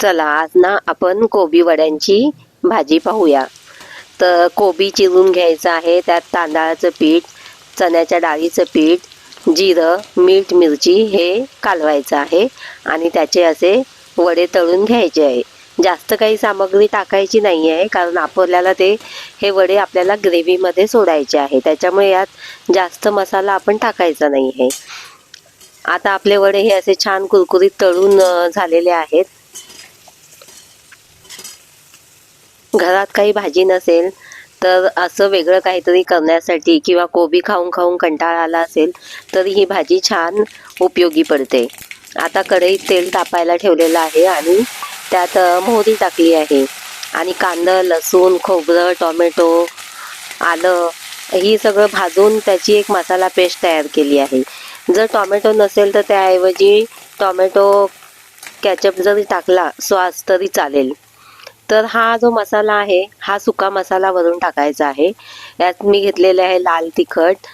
चला आज ना आपण कोबी वड्यांची भाजी पाहूया. तर कोबी चिरून घ्यायचं आहे त्यात तांदळाचं पीठ चण्याच्या डाळीचं पीठ जिरं मीठ मिरची हे कालवायचं आहे आणि त्याचे असे वडे तळून घ्यायचे आहे. जास्त काही सामग्री टाकायची नाही आहे कारण आपल्याला ते हे वडे आपल्याला ग्रेव्हीमध्ये सोडायचे आहे. त्याच्यामुळे यात जास्त मसाला आपण टाकायचा नाही आहे. आता आपले वडे हे असे छान कुरकुरीत तळून झालेले आहेत. घरात काही भाजी नसेल तर असं वेगळं काहीतरी करण्यासाठी किंवा कोबी खाऊन खाऊन कंटाळा आला असेल तर ही भाजी छान उपयोगी पडते. आता कढईत तेल तापायला ठेवलेलं आहे आणि त्यात मोहरी टाकली आहे. आणि कांदा लसूण खोबरं टोमॅटो आलं ही सगळं भाजून त्याची एक मसाला पेस्ट तयार केली आहे. जर टोमॅटो नसेल तर त्याऐवजी टोमॅटो कॅचअप जरी टाकला स्वास तरी चालेल. तर हा जो मसाला आहे हा सुका मसाला वरून टाकायचा आहे. यात मी घेतलेले आहे लाल तिखट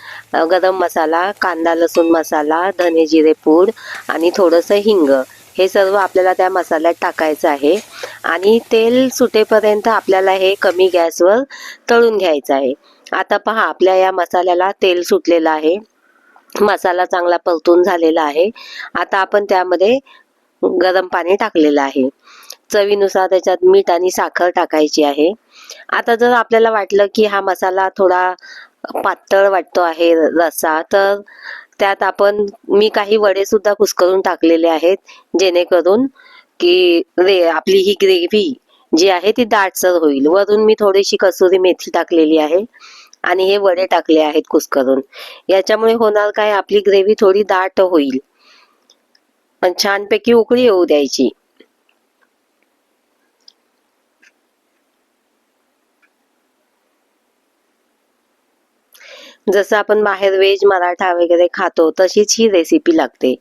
गरम मसाला कांदा लसूण मसाला धने जिरे पूड आणि थोडंसं हिंग. हे सर्व आपल्याला त्या मसाल्यात टाकायचं आहे. आणि तेल सुटेपर्यंत आपल्याला हे कमी गॅसवर तळून घ्यायचं आहे. आता पहा आपल्या या मसाल्याला तेल सुटलेलं आहे. मसाला चांगला परतून झालेला आहे. आता आपण त्यामध्ये गरम पाणी टाकलेलं आहे. चवीनुसार त्याच्यात मीठ आणि साखर टाकायची आहे. आता जर आपल्याला वाटलं की हा मसाला थोडा पातळ वाटतो आहे रस्सा तर त्यात आपण मी काही वडे सुद्धा कुसकरून टाकलेले आहेत जेणेकरून की रे आपली ही ग्रेव्ही जी आहे ती दाटसर होईल. वरून मी थोडीशी कसुरी मेथी टाकलेली आहे आणि हे वडे टाकले आहेत कुस्करून. याच्यामुळे होणार काय आपली ग्रेव्ही थोडी दाट होईल. पण छानपैकी उकळी येऊ द्यायची. जसं आपण बाहेर व्हेज मराठा वगैरे खातो तशीच ही रेसिपी लागते.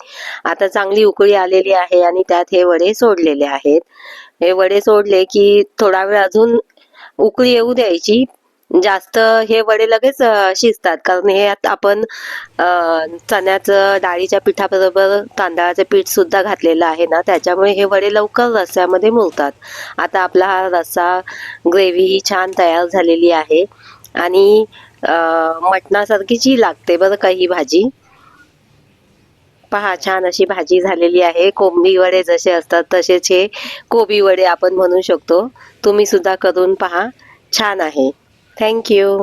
आता चांगली उकळी आलेली आहे आणि त्यात हे वडे सोडलेले आहेत. हे वडे सोडले की थोडा वेळ अजून उकळी येऊ द्यायची. जास्त हे वडे लगेच शिजतात. कारण हे आपण चण्याचं डाळीच्या पिठाबरोबर तांदळाचं पीठ सुद्धा घातलेलं आहे ना त्याच्यामुळे हे वडे लवकर रस्स्यामध्ये मुरतात. आता आपला हा रस्सा ग्रेव्ही ही छान तयार झालेली आहे. आणि अ, मटणासारखीच ही लागते बरं का ही भाजी. पहा छान अशी भाजी झालेली आहे. कोंबी वडे जसे असतात तसेच हे कोबी वडे आपण म्हणू शकतो. तुम्ही सुद्धा करून पहा. छान आहे. थँक्यू